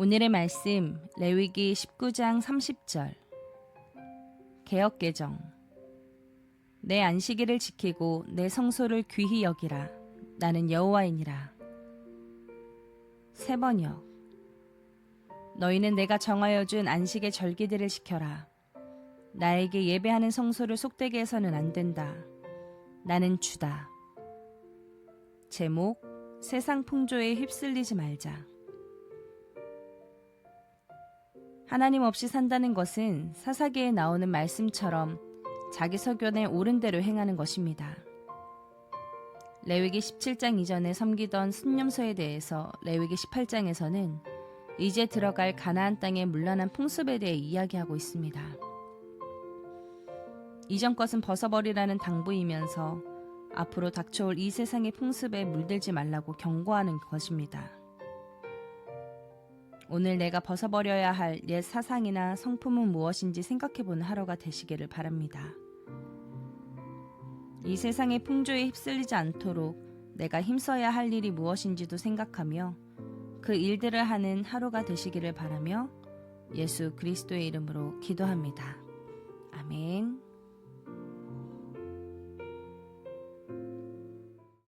오늘의 말씀 레위기 19장 30절. 개역 개정. 내 안식일을 지키고 내 성소를 귀히 여기라. 나는 여호와이니라. 세 번역. 너희는 내가 정하여 준 안식의 절기들을 지켜라. 나에게 예배하는 성소를 속되게 해서는 안 된다. 나는 주다. 제목 세상 풍조에 휩쓸리지 말자 하나님 없이 산다는 것은 사사기에 나오는 말씀처럼 자기 소견에 옳은 대로 행하는 것입니다. 레위기 17장 이전에 섬기던 순념소에 대해서 레위기 18장에서는 이제 들어갈 가나안 땅의 문란한 풍습에 대해 이야기하고 있습니다. 이전 것은 벗어버리라는 당부이면서 앞으로 닥쳐올 이 세상의 풍습에 물들지 말라고 경고하는 것입니다. 오늘 내가 벗어버려야 할 옛 사상이나 성품은 무엇인지 생각해보는 하루가 되시기를 바랍니다. 이 세상의 풍조에 휩쓸리지 않도록 내가 힘써야 할 일이 무엇인지도 생각하며 그 일들을 하는 하루가 되시기를 바라며 예수 그리스도의 이름으로 기도합니다. 아멘.